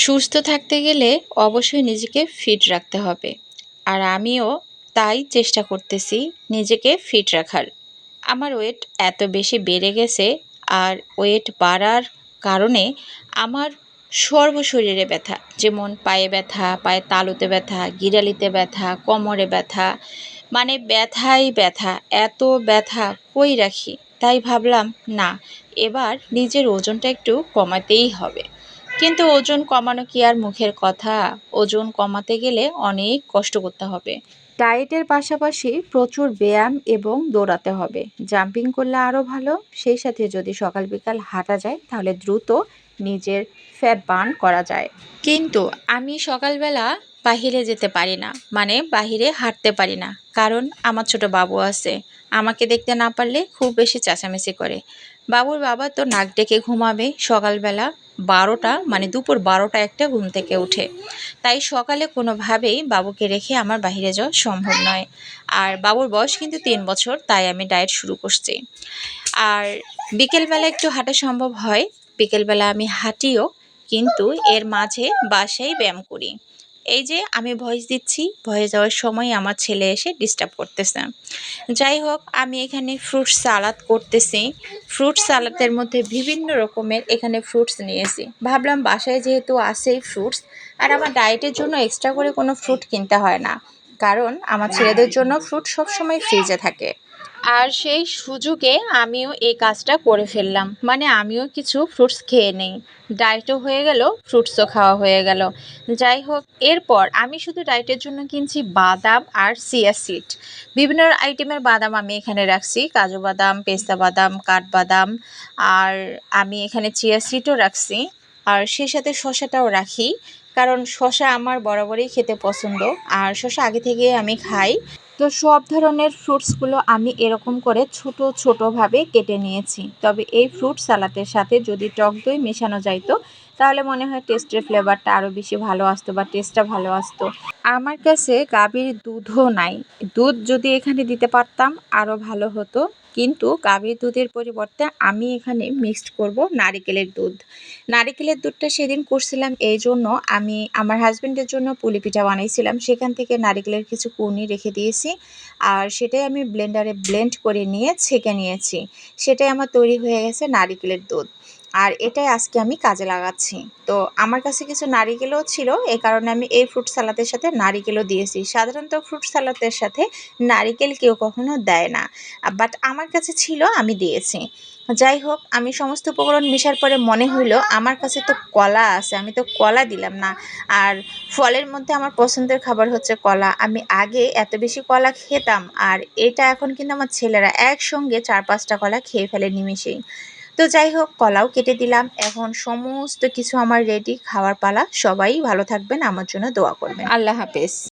সুস্থ থাকতে গেলে অবশ্যই নিজেকে ফিট রাখতে হবে। আর আমিও তাই চেষ্টা করতেছি নিজেকে ফিট রাখার। আমার ওয়েট এত বেশি বেড়ে গেছে আর ওয়েট বাড়ার কারণে আমার সর্ব শরীরে ব্যথা, যেমন পায়ে ব্যথা, পায়ে তালুতে ব্যথা, গিরালিতে ব্যথা, কোমরে ব্যথা মানে ব্যথাই ব্যথা, এত ব্যথা কই রাখি? তাই ভাবলাম, না, এবার নিজের ওজনটা একটু কমাতেই হবে। কিন্তু ওজন কমানো কি আর মুখের কথা? ওজন কমাতে গেলে অনেক কষ্ট করতে হবে। ডায়েটের পাশাপাশি প্রচুর ব্যায়াম এবং দৌড়াতে হবে। জাম্পিং করলে আরও ভালো। সেই সাথে যদি সকাল বিকাল হাঁটা যায় তাহলে দ্রুত নিজের ফ্যাট বার্ন করা যায়। কিন্তু আমি সকালবেলা বাহিরে যেতে পারি না। মানে বাহিরে হাঁটতে পারি না। কারণ আমার ছোট বাবু আছে। আমাকে দেখতে না পারলে খুব বেশি চেঁচামেচি করে। বাবুর বাবা তো নাক ডেকে ঘুমাবে সকালবেলা বারোটা মানে দুপুর বারোটা একটা ঘুম থেকে উঠে। তাই সকালে কোনোভাবেই বাবুকে রেখে আমার বাহিরে যাওয়া সম্ভব নয়। আর বাবুর বয়স কিন্তু তিন বছর, তাই আমি ডায়েট শুরু করছি। আর বিকেলবেলা একটু হাঁটা সম্ভব হয়। বিকেলবেলা আমি হাঁটিও, কিন্তু এর মাঝে বাসায় ব্যায়াম করি। এই যে আমি ভয়েস দিচ্ছি ভয়েস দেওয়ার সময় আমার ছেলে এসে ডিস্টার্ব করতেছে। যাই হোক, আমি এখানে ফ্রুট সালাদ করতেছি। ফ্রুট সালাদের মধ্যে বিভিন্ন রকমের এখানে ফ্রুটস নিয়েছি। ভাবলাম বাসায় যেহেতু আসেই ফ্রুটস আর আমার ডায়েটের জন্য এক্সট্রা করে কোনো ফ্রুট কিনতে হয় না। কারণ আমার ছেলেদের জন্য ফ্রুট সবসময় ফ্রিজে থাকে। আর সেই সুযোগে আমিও এই কাজটা করে ফেললাম। মানে আমিও কিছু ফ্রুটস খেয়ে নেই। ডায়েটও হয়ে গেল ফ্রুটসও খাওয়া হয়ে গেল। যাই হোক, এরপর আমি শুধু ডায়েটের জন্য কিনছি বাদাম আর সিয়া সিড বিভিন্ন আইটেমের বাদাম আমি এখানে রাখছি। কাজু বাদাম, পেস্তা বাদাম কাঠবাদাম আর আমি এখানে চিয়া সিডও রাখছি। আর সেই সাথে শশাটাও রাখি। কারণ শশা আমার বরাবরই খেতে পছন্দ। আর শশা আগে থেকে আমি খাই। তো সব ধরনের ফ্রুটসগুলো আমি এরকম করে ছোট, ছোটোভাবে কেটে নিয়েছি। তবে এই ফ্রুট সালাতের সাথে যদি টক দই মেশানো যাইতো তাহলে মনে হয় টেস্টের ফ্লেভারটা আরও বেশি ভালো আসতো বা টেস্টটা ভালো আসতো। আমার কাছে গাভীর দুধও নাই। দুধ যদি এখানে দিতে পারতাম আরও ভালো হতো। কিন্তু গাভীর দুধের পরিবর্তে আমি এখানে মিক্সড করব নারিকেলের দুধ। নারিকেলের দুধটা সেদিন করছিলাম এই জন্য আমি আমার হাজব্যান্ডের জন্য পুলি পিঠা বানাইছিলাম। সেখান থেকে নারিকেলের কিছু কুনি রেখে দিয়েছি। আর সেটাই আমি ব্লেন্ডারে ব্লেন্ড করে নিয়ে ছেঁকে নিয়েছি। সেটাই আমার তৈরি হয়ে গেছে নারিকেলের দুধ। আর এটাই আজকে আমি কাজে লাগাচ্ছি। তো আমার কাছে কিছু নারিকেলও ছিল এই কারণে আমি এই ফ্রুট সালাদের সাথে নারিকেলও দিয়েছি। সাধারণত ফ্রুট সালাদের সাথে নারিকেল কেউ কখনো দেয় না। বাট আমার কাছে ছিল, আমি দিয়েছি। যাই হোক, আমি সমস্ত উপকরণ মেশার পরে মনে হইল, আমার কাছে তো কলা আছে, আমি তো কলা দিলাম না। আর ফলের মধ্যে আমার পছন্দের খাবার হচ্ছে কলা। আমি আগে এত বেশি কলা খেতাম, আর এটা এখন কিন্তু আমার ছেলেরা একসঙ্গে চার পাঁচটা কলা খেয়ে ফেলে নিমেষেই তো যাই হোক, কলাও কেটে দিলাম। এখন সমস্ত কিছু আমার রেডি খাওয়ার পালা। সবাই ভালো থাকবেন, আমার জন্য দোয়া করবেন। আল্লাহ হাফেজ।